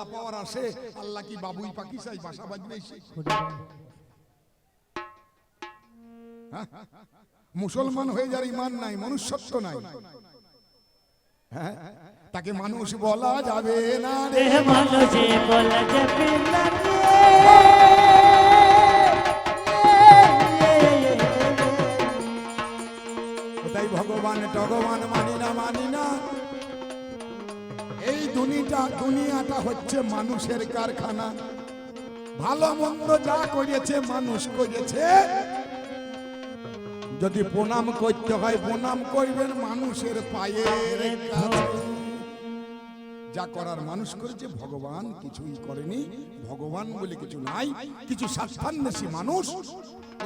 আল্লাহ পাওয়ার আসে আল্লাহ কি বাবুই পাখি চাই বাসা বাজবে হ্যাঁ? মুসলমান হয়ে যার ইমান নাই মনুষ্যত্ব নাই। হ্যাঁ? তাকে মানুষ বলা যাবে না রে। মানুষে বলা যাবে না তাই ভগবান ভগবান মানি না মানি না। দুনিটা, দুনিয়াটা হচ্ছে মানুষের কারখানা। ভালো মন্দ যা করেছে, মানুষ করেছে। যদি প্রণাম করতে হয়, প্রণাম করবেন মানুষের পায়ের যা করার মানুষ করেছে, ভগবান কিছুই করেনি। ভগবান বলে কিছু নাই, কিছু স্বার্থান্বেষী মানুষ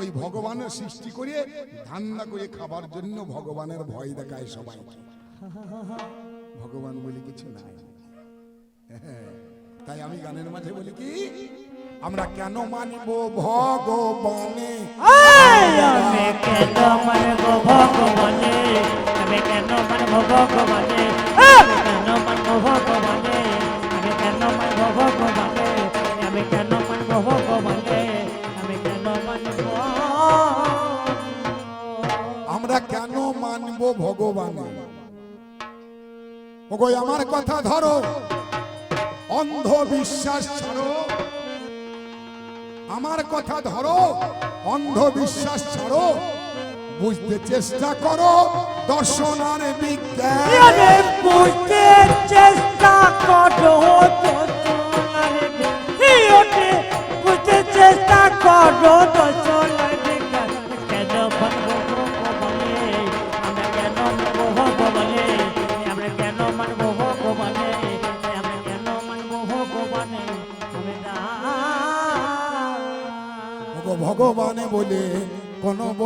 ওই ভগবানের সৃষ্টি করে ধান্দা করে খাবার জন্য ভগবানের ভয় দেখায় সবাই ভগবান বলে কিছু নাই। তাই আমি গানের মাঝে বলি কি আমরা কেন মানিব ভগবানে? আমি কেন মানব ভগবানে? আমি কেন মানব ভগবানে? আমি কেন মানব ভগবানে? আমি কেন মানব ভগবানে? আমি কেন মানব ভগবানে? আমি কেন মানব? আমরা কেন মানব ভগবানে? ওগো আমার কথা ধরো। অন্ধবিশ্বাস ছাড়ো। আমার কথা ধরো অন্ধবিশ্বাস ছাড়ো। বুঝতে চেষ্টা করো দর্শন আর বিজ্ঞান।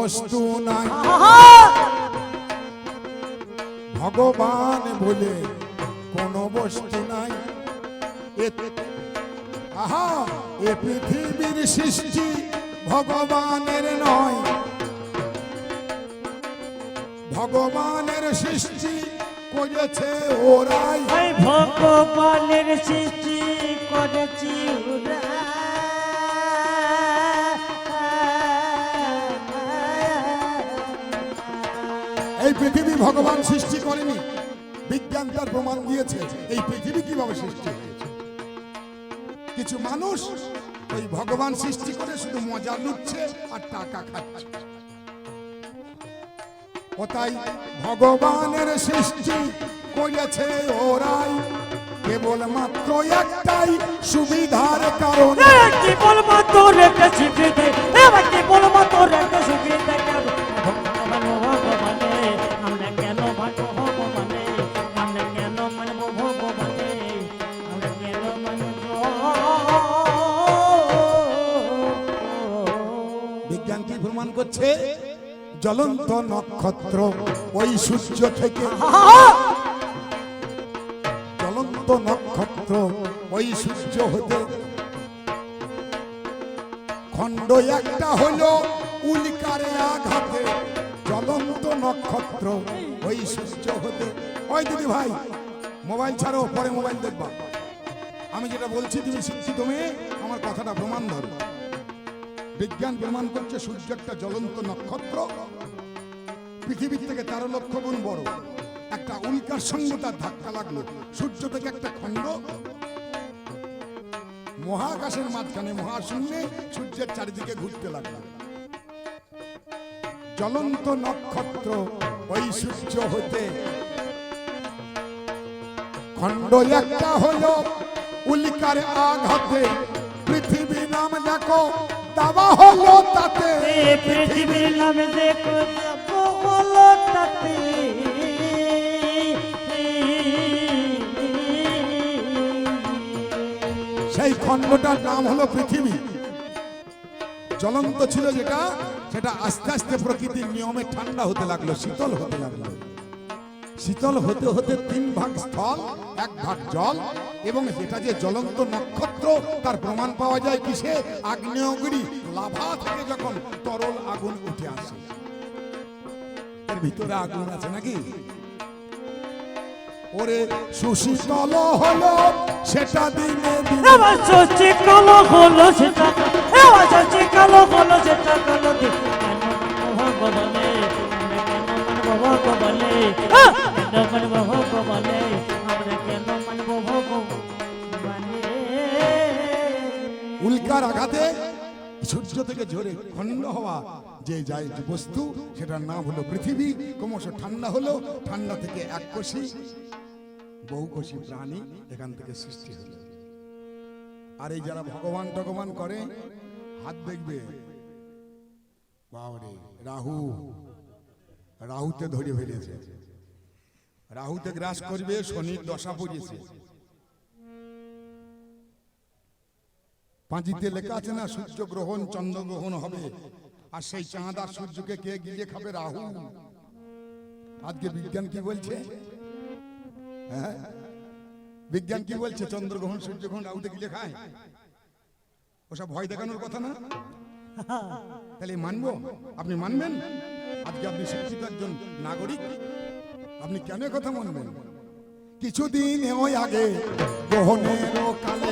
বস্তু নাই। ভগবান বলে কোনো বস্তু নাই। আহা, এ পৃথিবীর সৃষ্টি ভগবানের নয়। ভগবানের সৃষ্টি করেছে ওরাই। ভগবানের সৃষ্টি ভগবান সৃষ্টি করেনি। বিজ্ঞান তার প্রমাণ দিয়েছে এই পৃথিবী কীভাবে সৃষ্টি হয়েছে? কিছু মানুষ ওই ভগবান সৃষ্টি করে শুধু মজা লুটছে আর টাকা খাচ্ছে। ও তাই ভগবানের সৃষ্টি করেছে ওরাই কেবলমাত্র একটাই সুবিধার কারণে। এ, কি বলব তোর একটা স্বীকৃতি এবার কি বলব তোর একটা স্বীকৃতি প্রমাণ করছে, জ্বলন্ত নক্ষত্র ওই সূর্য থেকে। জ্বলন্ত নক্ষত্র ওই সূর্য হতে। খণ্ড একটা হলো উল্কারে আঘাতে, জ্বলন্ত নক্ষত্র ওই সূর্য হতে। ওই দিদি ভাই, মোবাইল ছাড়ো, পরে মোবাইল দেখবা। আমি যেটা বলছি, তুমি শিক্ষিত তুমি, আমার কথাটা প্রমাণ ধরো। বিজ্ঞান প্রমাণ করছে সূর্য একটা জ্বলন্ত নক্ষত্র। পৃথিবীর থেকে তেরো লক্ষ গুণ বড়। একটা উল্কার সঙ্গে তার ধাক্কা লাগল। সূর্য থেকে একটা খণ্ড। মহাকাশের মাঝখানে মহাশূন্যে সূর্যের চারিদিকে ঘুরতে লাগল। জ্বলন্ত নক্ষত্র ওই সূর্য হতে। খণ্ড একটা হলো উল্কার আঘাতে। পৃথিবী নাম দেখো দাবা হলো তাতে। পৃথিবীর নামে দেখো হলো তাতে। সেই খণ্ডটার নাম হলো পৃথিবী। জ্বলন্ত ছিল যেটা সেটা আস্তে আস্তে প্রকৃতির নিয়মে ঠান্ডা হতে লাগল শীতল হতে লাগল। শীতল হতে হতে তিন ভাগ স্থল এক ভাগ জল, এবং যেটা যে জ্বলন্ত নক্ষত্র, তার প্রমাণ পাওয়া যায় কিসে? আগ্নেয়গিরি লাভা থেকে যখন তরল আগুন উঠে আসে। এর ভিতরে আগুন আছে নাকি? ওরে সুশীতল হলো, সেটা দিনে দিনে। সচি হলো সেটা কালো হলো সেটা কালো দি কেন ভগবানে ভগবানে ভগবানে উল্কার আঘাতে সূর্য থেকে ঝরে খণ্ড হওয়া যে যায় যে বস্তু, সেটার নাম হলো পৃথিবী। ক্রমশ ঠান্ডা হলো, ঠান্ডা থেকে এক কোষী বহুকোষী প্রাণী এখান থেকে সৃষ্টি হলো। আর এই যারা ভগবান টগবান করে, হাত দেখবে, বাবারে, রাহু, রাহুতে ধরে ফেলেছে। রাহুতে গ্রাস করবে, শনির দশা পড়েছে পাঁচিতে লেখা আছে না সূর্য গ্রহণ চন্দ্র গ্রহণ হবে। আর সেই চাঁদ আর সূর্যকে কে গিয়ে খাবে রাহু আজকে বিজ্ঞান কি বলছে? হ্যাঁ? বিজ্ঞান কি বলছে? চন্দ্রগ্রহণ সূর্যগ্রহণ রাহুতে গিয়ে খায়? ওসব ভয় দেখানোর কথা না? তাহলে মানবো? আপনি মানবেন? আজকে আপনি শিক্ষিত একজন নাগরিক। আপনি কেন কথা মানবেন? কিছুদিন ওই আগে গ্রহণের কালে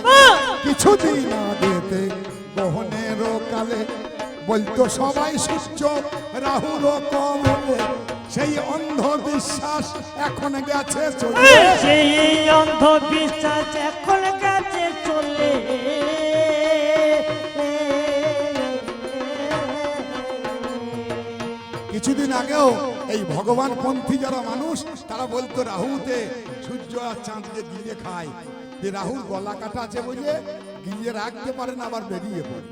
কিছুদিন আগেতে কালে বলতো সবাই সূর্য কমলে সেই অন্ধবিশ্বাস এখন গেছে চলে। সেই অন্ধবিশ্বাস এখন কাছে চলে। কিছুদিন আগেও এই ভগবান পন্থী যারা মানুষ তারা বলতো রাহুতে সূর্য আর চাঁদকে গিলে খায়। যে রাহুর গলা কাটা আছে বলে গিলে রাখতে পারে না, আবার বেরিয়ে পড়ে।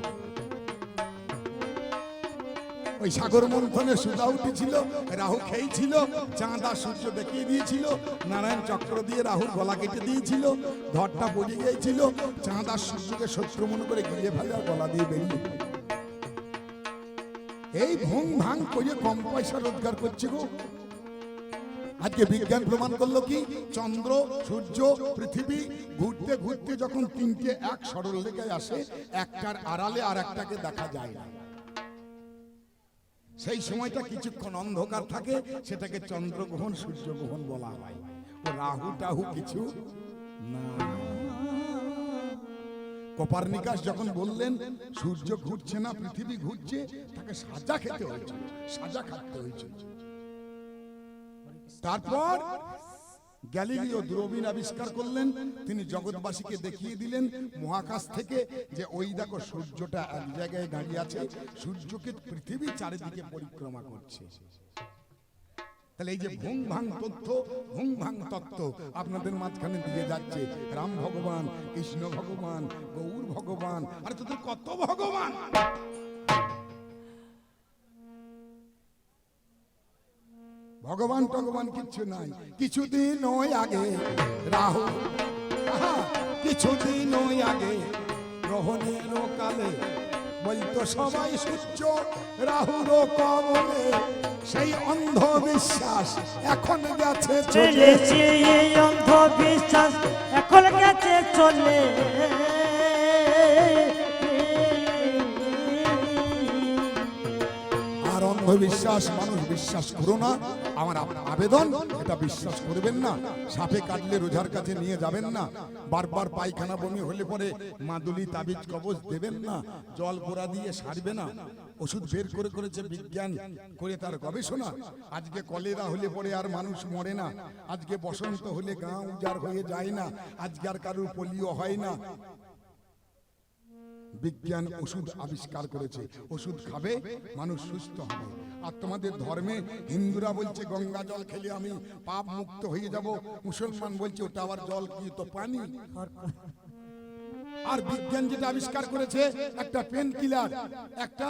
ওই সাগর মন্থনে সুদা উঠেছিল, রাহু খেয়েছিল, চাঁদ সূর্য দেখিয়ে দিয়েছিল, নারায়ণ চক্র দিয়ে রাহুর গলা কেটে দিয়েছিল, ধরটা পড়ে গিয়েছিল, চাঁদ সূর্যকে শত্রু মনে করে গিলে ফেলে আর গলা দিয়ে বেরিয়ে এই ভং ভাং করে কম পয়সা রোজগার করছে গো। আজকে বিজ্ঞান প্রমাণ করল কি? চন্দ্র, সূর্য, পৃথিবী ঘুরতে ঘুরতে যখন তিনটে এক সরল রেখায় আসে, একটার আড়ালে আর একটাকে দেখা যায় না। সেই সময়টা কিছুক্ষণ অন্ধকার থাকে, সেটাকে চন্দ্রগ্রহণ, সূর্যগ্রহণ বলা হয়। ও রাহু টাহু কিছু না। কোপারনিকাস যখন বললেন, সূর্য ঘুরছে না, পৃথিবী ঘুরছে, তাকে সাজা খেতে হয়েছে সাজা খাটতে হয়েছিল। তারপর গ্যালিলিও দূরবীন আবিষ্কার করলেন। তিনি জগৎবাসীকে দেখিয়ে দিলেন মহাকাশ থেকে যে ওই দেখো সূর্যটা এক জায়গায় দাঁড়িয়ে আছে, সূর্যকে পৃথিবী চারিদিকে পরিক্রমা করছে। তাহলে এই যে ভুং ভাং তথ্য, ভুং ভাং তত্ত্ব আপনাদের মাঝখানে দিয়ে যাচ্ছে। রাম ভগবান, কৃষ্ণ ভগবান, গৌর ভগবান, আরে তোদের কত ভগবান? ভগবান ভগবান কিচ্ছু নাই। কিছুদিন ওই আগে রাহু কিছুদিন ওই আগে গ্রহণের কালে বলতো সবাই সূর্য রাহুর কমলে সেই অন্ধবিশ্বাস এখন গেছে চলে। চলেছে এই অন্ধবিশ্বাস এখন গেছে চলে। আর অন্ধবিশ্বাস মানুষ বিশ্বাস করো না। আমার আবেদন, এটা বিশ্বাস করবেন না। সাপে কাটলে রোজার কাছে নিয়ে যাবেন না। বারবার পায়খানা বমি হলে পরে মাদুলি, তাবিজ, কবজ দেবেন না। জল গোড়া দিয়ে সারবে না। ওষুধ বের করে করেছে বিজ্ঞান, করে তার গবেষণা। আজকে কলেরা হলে পরে আর মানুষ মরে না। আজকে বসন্ত হলে গাঁ উজাড় হয়ে যায় না। আজকে আর কারোর পোলিও হয় না। বিজ্ঞান ওষুধ আবিষ্কার করেছে। ওষুধ খাবে, মানুষ সুস্থ হবে। আর তোমাদের ধর্মে হিন্দুরা বলছে, গঙ্গা জল খেলে আমি পাপ মুক্ত হয়ে যাব। মুসলমান বলছে, ওটা আবার জল কি তো পানি? আর বিজ্ঞান যেটা আবিষ্কার করেছে, একটা পেন কিলার, একটা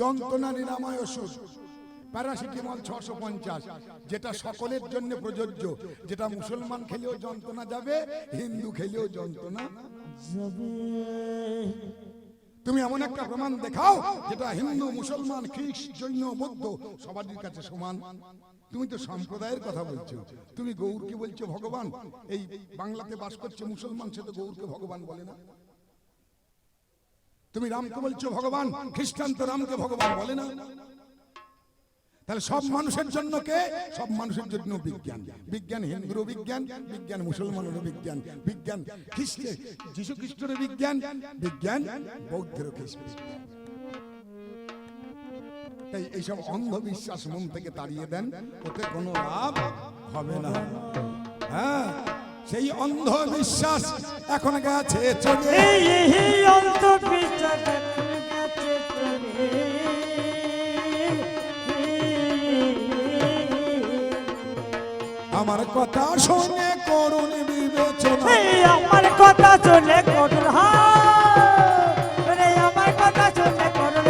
যন্ত্রণা নিরাময় ওষুধ, প্যারাসিটামল ছশো পঞ্চাশ, যেটা সকলের জন্য প্রযোজ্য, যেটা মুসলমান খেলেও যন্ত্রণা যাবে, হিন্দু খেলেও যন্ত্রণা তুমি এমন একটা প্রমাণ দেখাও যেটা হিন্দু, মুসলমান, খ্রিস্ট, জৈন, বৌদ্ধ সবারই কাছে সমান। তুমি তো সম্প্রদায়ের কথা বলছো। তুমি গৌরকে বলছো ভগবান? এই বাংলাতে বাস করছে মুসলমান, সে তো গৌরকে ভগবান বলে না। তুমি রামকে বলছো ভগবান, খ্রিস্টান তো রামকে ভগবান বলে না। তাহলে সব মানুষের জন্য কে? সব মানুষের জন্য বিজ্ঞান। বিজ্ঞান হিন্দুরও বিজ্ঞান বিজ্ঞান মুসলমানেরও বিজ্ঞান। বিজ্ঞান খ্রিস্টে যীশু খ্রিস্টের বিজ্ঞান বিজ্ঞান খ্রিস্ট বিজ্ঞান। তাই এইসব অন্ধবিশ্বাস মন থেকে তাড়িয়ে দেন, ওতে কোনো লাভ হবে না। হ্যাঁ সেই অন্ধবিশ্বাস এখন গেছে, চলে। এই এখন গেছে, চলে। আমার কথা শুনে করুন বিবেচনা। আমার কথা শুনে করুন আমার কথা শুনে করুন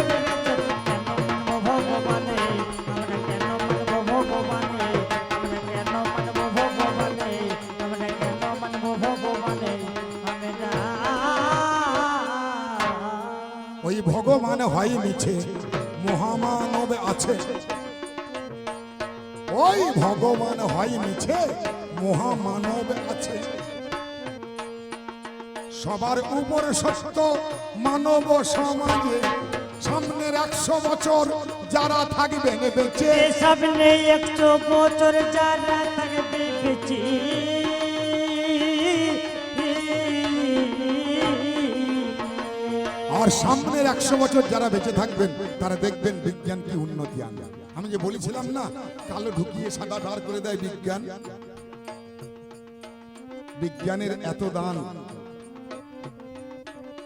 ওই ভগবান হয় মিছে মহামানব আছে। ওই ভগবান হয় মিছে মহামানব আছে। সবার উপর সত্য মানব সমাজে সামনের একশো বছর যারা থাকবেন বেঁচে। সামনে একশো বছর যারা থাকবে বেঁচে। আর সামনের একশো বছর যারা বেঁচে থাকবেন তারা দেখবেন বিজ্ঞান কি উন্নতি আনবে। আমি যে বলেছিলাম না, কালো ঢুকিয়ে সাদা দাঁড় করে দেয় বিজ্ঞান? বিজ্ঞানের এত দান।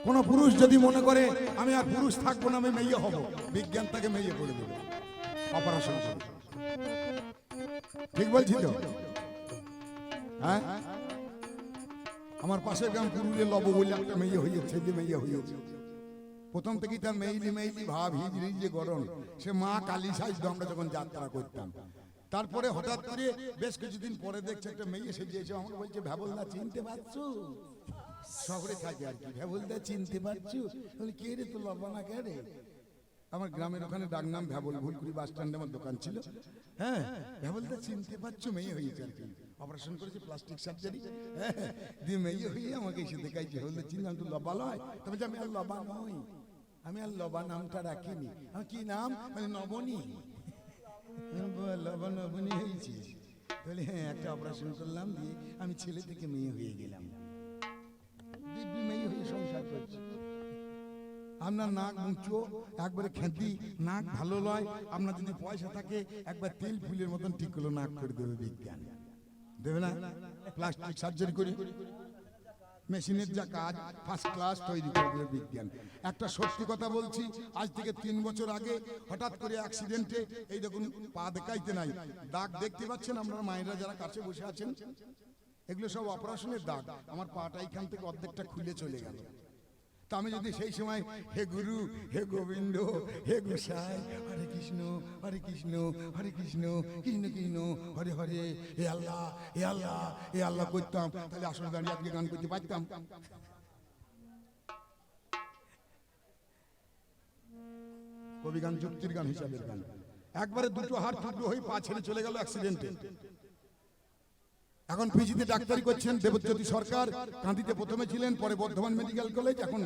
কোন পুরুষ যদি মনে করে, আমি আর পুরুষ থাকব না, আমি মেয়ে হব, বিজ্ঞান তাকে মেয়ে করে দেবে। অপারেশন ঠিক বলছি তো? হ্যাঁ? আমার পাশের গ্রাম পুরুলিয়া লব বলে একটা মেয়ে হয়েছে ছেলে মেয়ে হয়েছে প্রথম থেকেই তার মেইলি মেইলি ভাব হিজড়ি যে গরম সে মা কালী সাইজ আমরা যখন যাত্রা করতাম। তারপরে হঠাৎ করে বেশ কিছুদিন পরে দেখছে একটা মেয়ে এসে আমার বলছে ভ্যাবলদা চিনতে পারছ? শহরে থাকে আর কি ভ্যাবলদা চিনতে পারছ? বলি কে রে তো লবণা কে রে? আমার গ্রামের ওখানে ডাক নাম ভ্যাবল ভুলকুড়ি বাস স্ট্যান্ডে আমার দোকান ছিল। হ্যাঁ ভ্যাবলদা চিনতে পারছ? মেয়ে হয়েছে আর কি। অপারেশন করেছে প্লাস্টিক সার্জারি হ্যাঁ দিয়ে মেয়ে হয়ে আমাকে এসে দেখাইছে বললে চিনলাম তো লবা লয়? তবে যে আমি আর লবা নই। আমি আর লবা নামটা রাখিনি। আমার কি নাম? মানে নবনী। আমি লবা নবনী হয়েছি। বলে হ্যাঁ একটা অপারেশন করলাম দিয়ে আমি ছেলে থেকে মেয়ে হয়ে গেলাম। দিব্যি মেয়ে হয়ে সংসার করছি। আপনার নাক মুচো, একবারে খেঁতি, নাক ভালো লয়, আপনার যদি পয়সা থাকে, একবার তেল ফুলের মতন ঠিক করল, নাক করে দেবে বিজ্ঞান। দেবে না? প্লাস্টিক সার্জারি করি। মেশিনের যা কাজ ফার্স্ট ক্লাস তৈরি করে বিজ্ঞান। একটা সত্যি কথা বলছি, আজ থেকে তিন বছর আগে হঠাৎ করে অ্যাক্সিডেন্টে এই দেখুন, পা দেখাইতে নাই। দাগ দেখতে পাচ্ছেন আপনার, মায়েরা যারা কাছে বসে আছেন? এগুলো সব অপারেশনের দাগ। আমার পাটা এখান থেকে অর্ধেকটা খুলে চলে গেল। তা আমি যদি সেই সময় হে গুরু, হে গোবিন্দ, হে গোসাই, হরে কৃষ্ণ হরে কৃষ্ণ হরে কৃষ্ণ কৃষ্ণ কৃষ্ণ, হরে হরে, হে আল্লাহ হে আল্লাহ হে আল্লাহ করতাম, তাহলে আসলে দাঁড়িয়ে আজকে গান করতে পারতাম। কবি গান, যুক্তির গান হিসাবে গান। একবারে দুটো হাত টুকরো হয়ে পা ছেড়ে চলে গেল অ্যাক্সিডেন্টে এখন পিজিতে ডাক্তারি করছেন দেবজ্যোতি সরকার। কান্দিতে প্রথমে ছিলেন, পরে বর্ধমান মেডিকেল কলেজ, এখন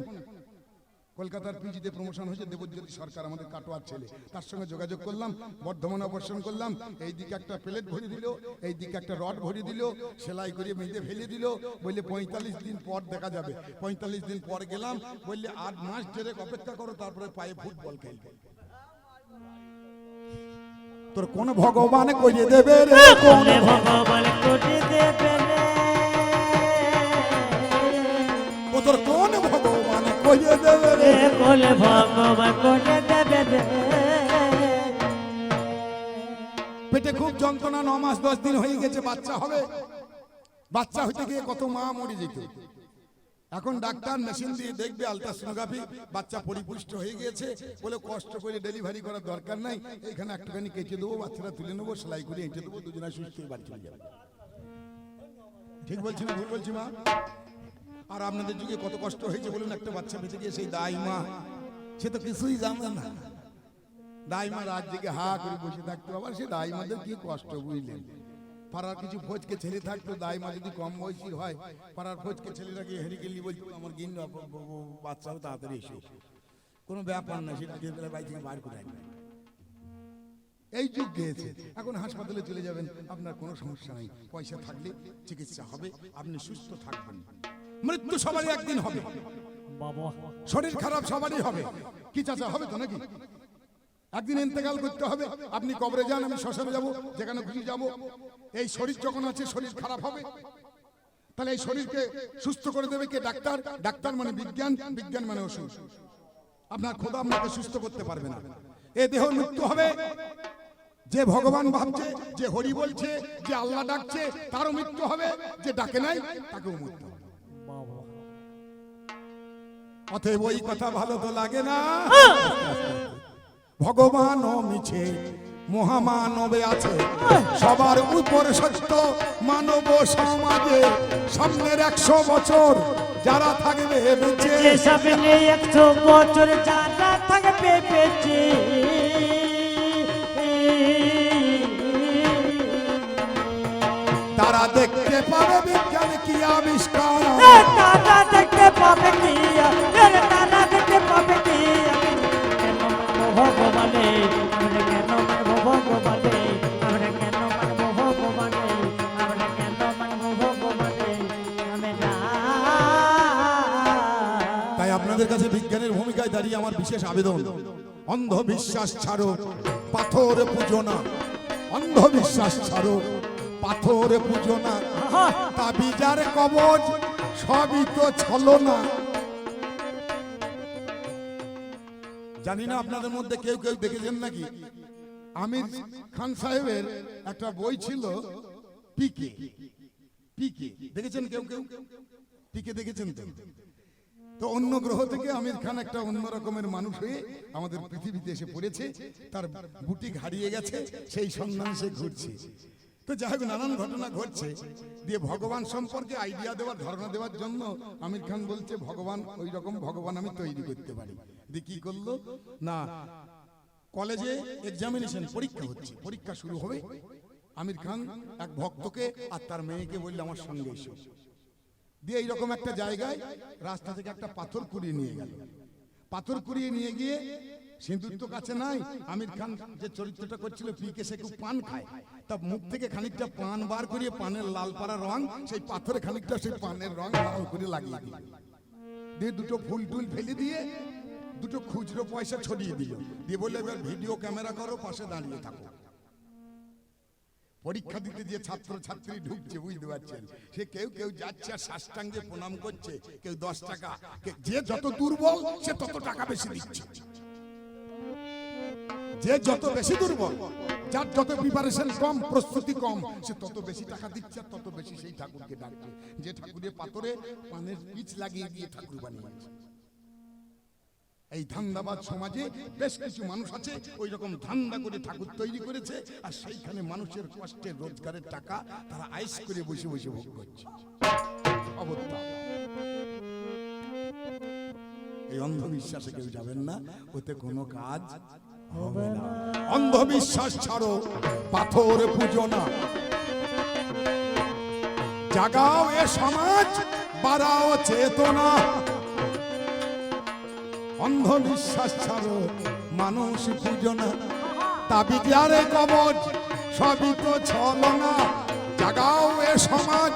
কলকাতার পিজিতে প্রমোশন হয়েছে দেবজ্যোতি সরকার, আমাদের কাটোয়ার ছেলে। তার সঙ্গে যোগাযোগ করলাম, বর্ধমান অপারেশন করলাম এই দিকে একটা প্লেট ভরে দিল এই দিকে একটা রড ভরে দিল, সেলাই করে মেঝে ফেলে দিল, বললে পঁয়তাল্লিশ দিন পর দেখা যাবে। পঁয়তাল্লিশ দিন পর গেলাম, বললে আট মাস ধরে অপেক্ষা করো, তারপরে পায়ে ফুটবল খেলবে। তোর কোন ভগবান করিয়ে দেবে রে? কোন ভগবান কোটি দেবে রে? ও তোর কোন ভগবান কইয়ে দেবে রে? এ কোলে ভগবান কোটি দেবে রে? পেটে খুব যন্ত্রণা ন মাস দশ দিন হয়ে গেছে বাচ্চা হবে। বাচ্চা হইতে গিয়ে কত মা মরে যেত। এখন ডাক্তার মেশিন দিয়ে দেখবে আলট্রাসোনোগ্রাফি বাচ্চা পরিপুষ্ট হয়ে গিয়েছে বলে কষ্ট করে ডেলিভারি করার দরকার নাই। এখানে একটুখানি কেটে দেবো বাচ্চারা তুলে নেব সেলাই করে এঁটে দেবো দুজনে সুস্থ হয়ে বাড়ি চলে যাবে। ঠিক বলছি না ভুল বলছি মা? আর আপনাদের যুগে কত কষ্ট হয়েছে বলুন একটা বাচ্চা বেঁচে গিয়ে সেই দায় মা সে তো কিছুই জানে না। দাইমা রাত জেগে হা করে বসে থাকতে আবার সে দাইমাদের কি কষ্ট বুঝলেন? পাড়ার কিছু ফৌজকে ছেলে থাকতো দাইমা যদি কম বয়সী হয় পাড়ার ফৌজকে ছেলেরা গিয়ে হেরি গেলি বলতো আমার গিন্ন বাচ্চাও তাড়াতাড়ি এসে। কোনো ব্যাপার না সেটা দিয়ে বেলা বাড়ি থেকে বার করে আনবে। এই যুগ গিয়েছে এখন হাসপাতালে চলে যাবেন আপনার কোনো সমস্যা নেই। পয়সা থাকলে চিকিৎসা হবে আপনি সুস্থ থাকবেন। মৃত্যু সবারই একদিন হবে। বাবা। শরীর খারাপ সবারই হবে। কি চাচা হবে তো নাকি? একদিন ইন্তেকাল করতে হবে। আপনি কবরে যান, আমি শ্মশানে যাব, যেখানে খুশি যাব। এই শরীর যখন আছে, শরীর খারাপ হবে। তাহলে এই শরীরকে সুস্থ করে দেবে কে? ডাক্তার। ডাক্তার মানে বিজ্ঞান বিজ্ঞান মানে ওষুধ। আপনার খোদা আপনাকে সুস্থ করতে পারবে না। এ দেহ মৃত্যু হবে। যে ভগবান ভাবছে, যে হরি বলছে, যে আল্লাহ ডাকছে, তারও মৃত্যু হবে। যে ডাকে নাই, তাকেও মৃত্যু হবে। অতএব ওই কথা ভালো তো লাগে না। ভগবান মিছে মহামানবে আছে। সবার উপর সত্য মানব সমাজে সামনের একশো বছর যারা থাকবে বেঁচে। সামনে একশো বছর যারা থাকবে বেঁচে। তারা দেখতে পাবে বিজ্ঞান কি আবিষ্কার। দাঁড়িয়ে আমার বিশেষ আবেদন। অন্ধবিশ্বাস ছাড়ো পাথর পুজো না। অন্ধবিশ্বাস ছাড়ো পাথর পুজো না। তাবিজার কবজ সবই তো ছলো না। জানি না আপনাদের মধ্যে কেউ কেউ দেখেছেন নাকি? আমির খান সাহেবের একটা বই ছিল পিকে পিকে দেখেছেন কেউ কেউ? পিকে দেখেছেন তো? তো অন্য গ্রহ থেকে আমির খান একটা অন্য রকমের মানুষ হয়ে আমাদের পৃথিবীতে এসে পড়েছে, তার বুটিক হারিয়ে গেছে, সেই সন্ধান সে ঘুরছে। তো যাই হোক, নানান ঘটনা ঘটছে, দিয়ে ভগবান সম্পর্কে আইডিয়া দেওয়ার, ধারণা দেওয়ার জন্য আমির খান বলছে, ভগবান, ওই রকম ভগবান আমি তৈরি করতে পারি। দিয়ে কি করল? না, কলেজে এক্সামিনেশন পরীক্ষা হচ্ছে, পরীক্ষা শুরু হবে। আমির খান এক ভক্তকে আর তার মেয়েকে বললে, আমার সঙ্গে এসো। দিয়ে এইরকম একটা জায়গায় রাস্তা থেকে একটা পাথর কুড়িয়ে নিয়ে গেল। পাথর কুড়িয়ে নিয়ে গিয়ে সিঁদুর তো কাছে নাই, আমির খান যে চরিত্রটা করছিল পিকে সে খুব পান খায়। তা মুখ থেকে খানিকটা পান বার করিয়ে পানের লাল পাড়া রং, সেই পাথরে খানিকটা সেই পানের রং লাল করে লাগিয়ে দিল। দিয়ে দুটো ফুল টুল ফেলে দিয়ে দুটো খুচরো পয়সা ছড়িয়ে দিল। দিয়ে বললে, এবার ভিডিও ক্যামেরা করো, পাশে দাঁড়িয়ে থাকো। পরীক্ষা দিতে যে ছাত্র ছাত্রী ঢুকছে, বুঝতে পারছেন? সে কেউ কেউ যাচ্ছে আর সাষ্টাঙ্গে প্রণাম করছে, কেউ দশ টাকা। যে যত দুর্বল, সে তত টাকা বেশি দিচ্ছে। যে যত বেশি দুর্বল, যার যত প্রিপারেশন কম, প্রস্তুতি কম, সে তত বেশি টাকা দিচ্ছে তত বেশি সেই ঠাকুরকে ডাকছে। যে ঠাকুরের পাথরে পানের পিচ লাগিয়ে দিয়ে ঠাকুর বানিয়েছে। এই ধান্দাবাদ সমাজে বেশ কিছু মানুষ আছে ওই রকম ধান্দা করে ঠাকুর তৈরি করেছে, আর সেইখানে মানুষের কষ্টের রোজগারের টাকা তারা আইস করে বসে বসে ভোগ করছে। এই অন্ধবিশ্বাসে কেউ যাবেন না, ওতে কোনো কাজ হবে না। অন্ধবিশ্বাস ছাড়ো, পাথর পুজো না। জাগাও এ সমাজ, বাড়াও চেতনা। অন্ধবিশ্বাস ছাড়ো মানুষ পুজো পূজনা। তাবিজারে কবচ সবই তো ছলনা। জাগাও এ সমাজ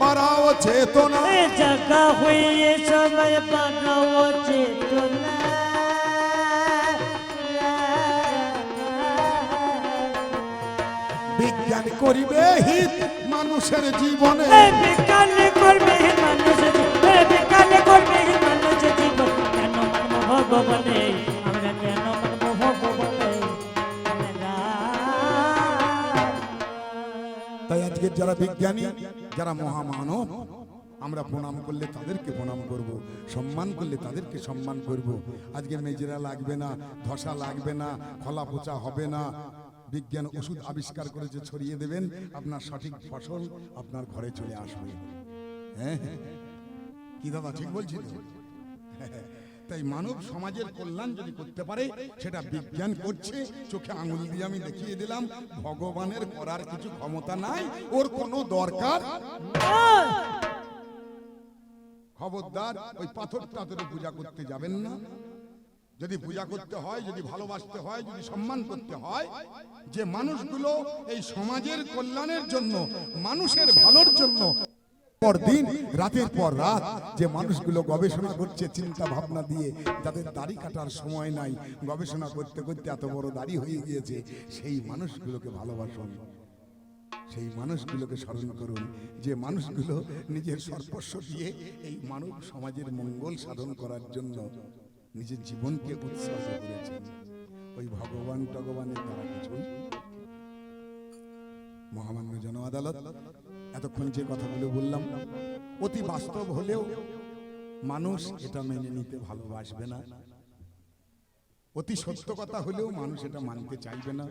বাড়াও চেতনা। এ জায়গা হয়ে সবাই বানাও চেতনা। বিজ্ঞান করিবে হিত মানুষের জীবনে। বিজ্ঞান করবে মানুষ আমরা কেন তাই আজকে যারা বিজ্ঞানী, যারা মহামানব, আমরা প্রণাম করলে তাদেরকে প্রণাম করব, সম্মান করলে তাদেরকে সম্মান করব। আজকে মেজেরা লাগবে না, ধসা লাগবে না, খলা পচা হবে না। বিজ্ঞান ওষুধ আবিষ্কার করে যে ছড়িয়ে দেবেন, আপনার সঠিক ফসল আপনার ঘরে চলে আসবে। হ্যাঁ হ্যাঁ। কি দাদা, ঠিক বলছি তো? তাই মানব সমাজের কল্যাণ যদি করতে পারে, সেটা বিজ্ঞান করছে। চোখে আঙুল দিয়ে আমি দেখিয়ে দিলাম, ভগবানের করার কিছু ক্ষমতা নাই, ওর কোনো দরকার খবরদার, ওই পাথর টাথরে পূজা করতে যাবেন না। যদি পূজা করতে হয়, যদি ভালোবাসতে হয়, যদি সম্মান করতে হয়, যে মানুষগুলো এই সমাজের কল্যাণের জন্য, মানুষের ভালোর জন্য পর দিন, রাতের পর রাত, যে মানুষগুলো গবেষণা করছে, চিন্তা ভাবনা দিয়ে, যাদের দাড়ি কাটার সময় নাই, গবেষণা করতে করতে এত বড় দাড়ি হয়ে গিয়েছে, সেই মানুষগুলোকে ভালোবাসুন। সেই মানুষগুলোকে স্মরণ করুন, যে মানুষগুলো নিজের সর্বস্ব দিয়ে এই মানব সমাজের মঙ্গল সাধন করার জন্য নিজের জীবনকে উৎসর্গ করেছেন ওই ভগবান টগবানের দ্বারা কিছুই মহামান্য জন আদালত এতক্ষণ যে কথাগুলো বললাম, অতি বাস্তব হলেও মানুষ এটা মেনে নিতে ভালোবাসবে না। অতি সত্য কথা হলেও মানুষ এটা মানতে চাইবে না।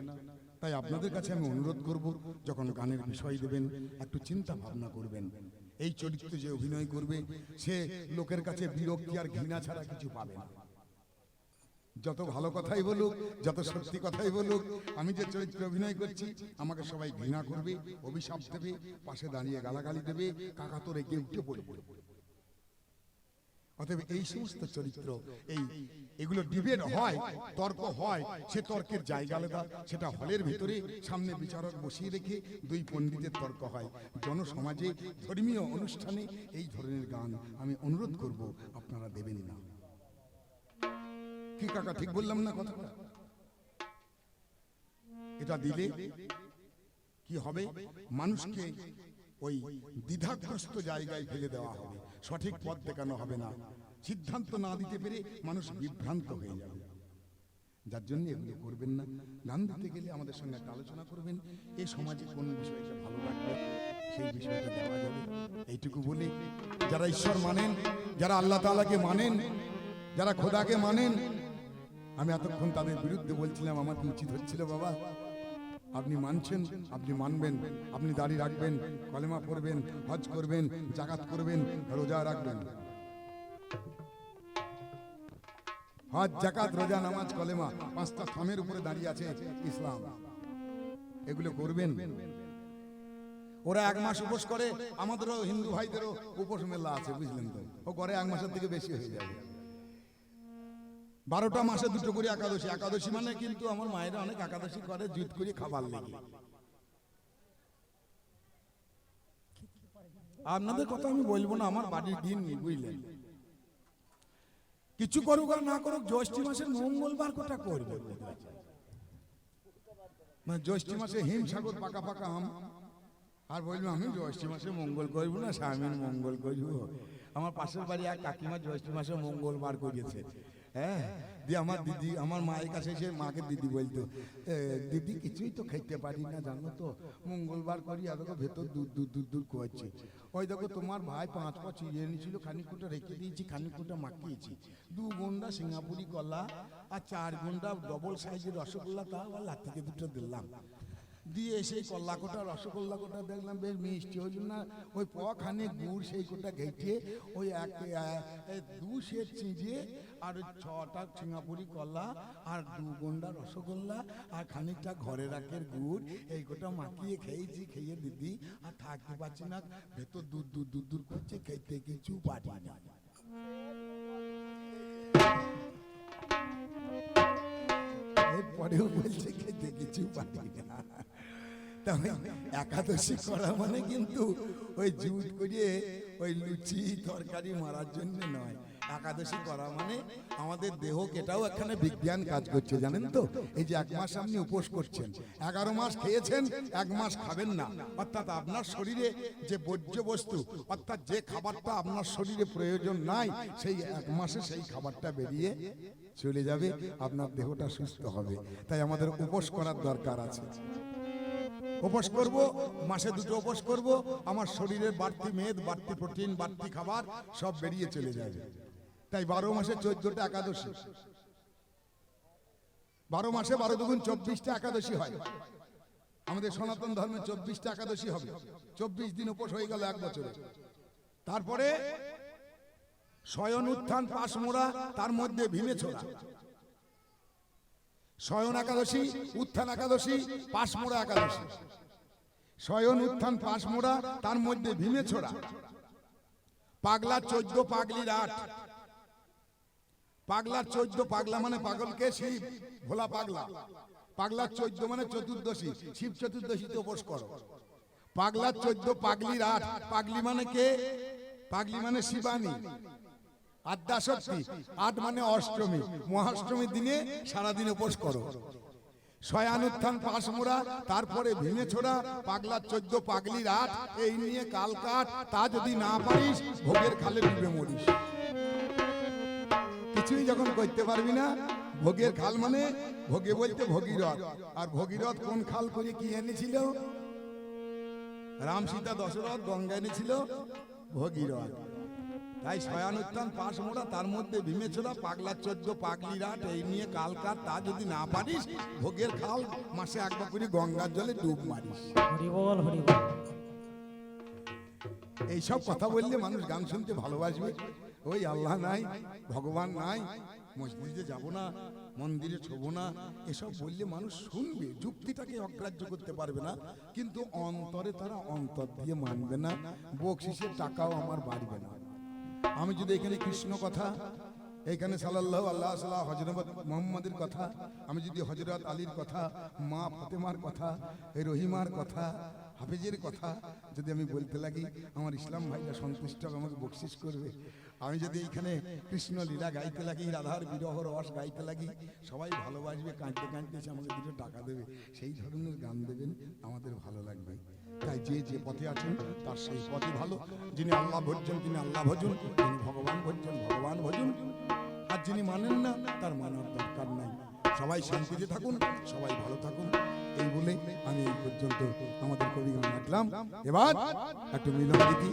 তাই আপনাদের কাছে আমি অনুরোধ করব, যখন গানের বিষয় দেবেন, একটু চিন্তা ভাবনা করবেন। এই চরিত্রে যে অভিনয় করবে, সে লোকের কাছে বিরক্তি আর ঘৃণা ছাড়া কিছু পাবে না। যত ভালো কথাই বলুক, যত সত্যি কথাই বলুক, আমি যে চরিত্রে অভিনয় করছি, আমাকে সবাই ঘৃণা করবে, অভিশাপ দেবে, পাশে দাঁড়িয়ে গালাগালি দেবে, কাকা তোরে কেউ উঠে পড়বে। অতএব এই সমস্ত চরিত্র, এই এগুলো ডিবেট হয়, তর্ক হয়, সে তর্কের জায়গা আলাদা, সেটা হলের ভিতরে সামনে বিচারক বসিয়ে রেখে দুই পণ্ডিতের তর্ক হয়। জনসমাজে, ধর্মীয় অনুষ্ঠানে এই ধরনের গান আমি অনুরোধ করব, আপনারা দেবেন না। কি কাকা, ঠিক বললাম না কথাটা এটা দিলে কি হবে? মানুষকে ওই দ্বিধাগ্রস্ত জায়গায় ফেলে দেওয়া হবে। সঠিক পথ দেখানো হবে না। সিদ্ধান্ত না দিতে পেরে মানুষ বিভ্রান্ত হয়ে যাবে। যার জন্য এগুলো করবেন না। গান দিতে গেলে আমাদের সঙ্গে একটা আলোচনা করবেন। এই সমাজে কোন বিষয়টা ভালো লাগবে, সেই বিষয়টা দেওয়া যাবে। এইটুকু বলে, যারা ঈশ্বর মানেন, যারা আল্লাহ তাআলাকে মানেন, যারা খোদাকে মানেন আমি এতক্ষণ তাদের বিরুদ্ধে বলছিলাম আমার কি উচিত হচ্ছিল বাবা। আপনি মানছেন, আপনি মানবেন, আপনি দাড়ি রাখবেন, কলেমা পড়বেন, হজ করবেন, জাকাত করবেন, রোজা রাখবেন। হজ, জাকাত, রোজা, নামাজ, কলেমা, পাঁচটা থামের উপরে দাঁড়িয়ে আছে ইসলাম। এগুলো করবেন? ওরা এক মাস উপোস করে, আমাদেরও হিন্দু ভাইদেরও উপোস মেলা আছে, বুঝলেন তো? ও করে এক মাসের থেকে বেশি হয়ে যাবে। বারোটা মাসে দুটো করে একাদশী। একাদশী। মানে কিন্তু আমার মায়েরা অনেক একাদশী করে জুত করে খাবার লেগে। আপনাদের কথা আমি বলব না আমার বাড়ির দিন নেই বুঝলেন? কিছু করুক আর না করুক জ্যৈষ্ঠী মাসের মঙ্গলবার কোটা করবে? মানে জ্যৈষ্ঠী মাসে হিমসাগর পাকা পাকা আম। আর বলব আমি জ্যৈষ্ঠী মাসে মঙ্গল করব না স্বামীর মঙ্গল করব। আমার পাশের বাড়ি এক কাকিমা জ্যৈষ্ঠী মাসে মঙ্গলবার করেছে হ্যাঁ? দিয়ে আমার দিদি আমার মায়ের কাছে এসে মাকে দিদি বলতো "এ, দিদি কিছুই তো খাইতে পারি না জানো তো? মঙ্গলবার করি আর দেখো ভেতর দূর দূর দূর দূর করছে। ওই দেখো তোমার ভাই পাঁচ পাঁচ চিড়ে এনেছিল খানিকটা রেখে দিয়েছি খানিকটা মাখিয়েছি। দু গুন্ডা সিঙ্গাপুরি কলা আর চার গুন্ডা ডবল সাইজের রসগোল্লা তা আবার লাতিকে দুটো দিলাম। দিয়ে সেই কল্লা কোটা রসগোল্লা কোটা দেখলাম, বেশ মিষ্টি। ওই জন্য ওই পখানে গুড় সেই কোটা ঘেটে ওই এক দু সেট চিঁড়ে আর ছটা সিঙ্গাপুরি কলা আর দু গন্ডা রসগোল্লা আর খানিকটা ঘরে রাখের গুড়, এই কোটা মাখিয়ে খেয়েছি, খেয়ে দিদি আর থাকতে পারছি না, ভেতর দূর দূর দূর দূর করছে খেতে কিছু পারি না। এরপরেও বলছে, খেতে কিছু পারি না। তবে একাদশী করা মানে কিন্তু ওই জুট করিয়ে ওই লুচি তরকারি মারার জন্য নয়। একাদশী করা মানে আমাদের দেহ এটাও এখানে বিজ্ঞান কাজ করছে, জানেন তো? এই যে এক মাস আপনি উপোস করছেন, এগারো মাস খেয়েছেন, এক মাস খাবেন না। অর্থাৎ আপনার শরীরে যে বর্জ্য বস্তু, অর্থাৎ যে খাবারটা আপনার শরীরে প্রয়োজন নাই, সেই এক মাসে সেই খাবারটা বেরিয়ে চলে যাবে, আপনার দেহটা সুস্থ হবে। তাই আমাদের উপোস করার দরকার আছে। উপোস করব, মাসে দুটো উপোস করব, আমার শরীরের বাড়তি মেদ, বাড়তি প্রোটিন, বাড়তি খাবার সব বেরিয়ে চলে যায়। তাই বারো মাসে চোদ্দটা একাদশী। বারো মাসে বারো দুগুণ চব্বিশটা একাদশী হয়। আমাদের সনাতন ধর্মে চব্বিশটা একাদশী হবে। চব্বিশ দিন উপোস হয়ে গেল এক বছরে। তারপরে শয়ন উত্থান পাশ মোড়া, তার মধ্যে ভীমে ছোড়া। শয়ন একাদশী উত্থান একাদশী পাশমোড়া একাদশী। শয়ন উত্থান পাশমোড়া তার মধ্যে ভীমে ছোড়া। পাগলা চোদ্দ পাগলির আট। পাগলার চোদ্দ পাগলা মানে পাগলকে শিব ভোলা পাগলা। পাগলার চোদ্দ মানে চতুর্দশী শিব চতুর্দশীতে উপোস করো। পাগলার চোদ্দ পাগলির আট। পাগলি মানে কে? পাগলি মানে শিবানী। শক্তি আট মানে অষ্টমী। মহাষ্টমীর দিনে সারাদিন উপোস করো। শয়ান উত্থান পাশ মোড়া তারপরে ভেঙে ছোড়া পাগলার চোদ্দ পাগলির আট এই নিয়ে কাল কাট তা যদি না পারিস, ভোগের খালে ডুবে মরিস। কিছুই যখন করতে পারবি না, ভোগের খাল মানে ভোগে বলতে ভগীরথ। আর ভগীরথ কোন খাল করে কি এনেছিল? রাম সীতা দশরথ গঙ্গা এনেছিল ভগীরথ। তাই শয়ান উত্থান পাশ মোড়া তার মধ্যে ভীমেছড়া পাগলা চোদ্দ পাগলি রাট এই নিয়ে কালকার তা যদি না পারিস ভোগের খাল মাসে একবার করে গঙ্গার জলে ডুব মারিস। এইসব কথা বললে মানুষ গান শুনতে ভালোবাসবে। ওই আল্লাহ নাই ভগবান নাই মসজিদে যাব না মন্দিরে ছোব না এসব বললে মানুষ শুনবে যুক্তিটাকে অগ্রাহ্য করতে পারবে না। কিন্তু অন্তরে তারা অন্তর দিয়ে মানবে না বকশিসের টাকাও আমার বাড়বে না। আমি যদি এখানে কৃষ্ণ কথা, এখানে সাল্লাহ আল্লাহ সাল্লাহ হজরত মোহাম্মদের কথা, আমি যদি হজরত আলীর কথা, মা ফতেমার কথা রহিমার কথা, হাফিজের কথা যদি আমি বলতে লাগি, আমার ইসলাম ভাইরা সন্তুষ্ট আমাকে বকশিস করবে। আমি যদি এইখানে কৃষ্ণ লীলা গাইতে লাগি রাধার বিরহ রস গাইতে লাগি সবাই ভালোবাসবে কাঁদতে কাঁদতে এসে আমাকে দুটো টাকা দেবে। সেই ধরনের গান দেবেন আমাদের ভালো লাগবে। তাই যে যে পথে আছেন তার সেই পথই ভালো। যিনি আল্লাহ ভোজন তিনি আল্লাহ ভজন। যিনি ভগবান ভোজন ভগবান ভজন। আর যিনি মানেন না তার মানার দরকার নাই। সবাই শান্তিতে থাকুন সবাই ভালো থাকুন। এই বলে আমি এই পর্যন্ত আমাদের কবিগান রাখলাম। এবার একটু মিলন রীতি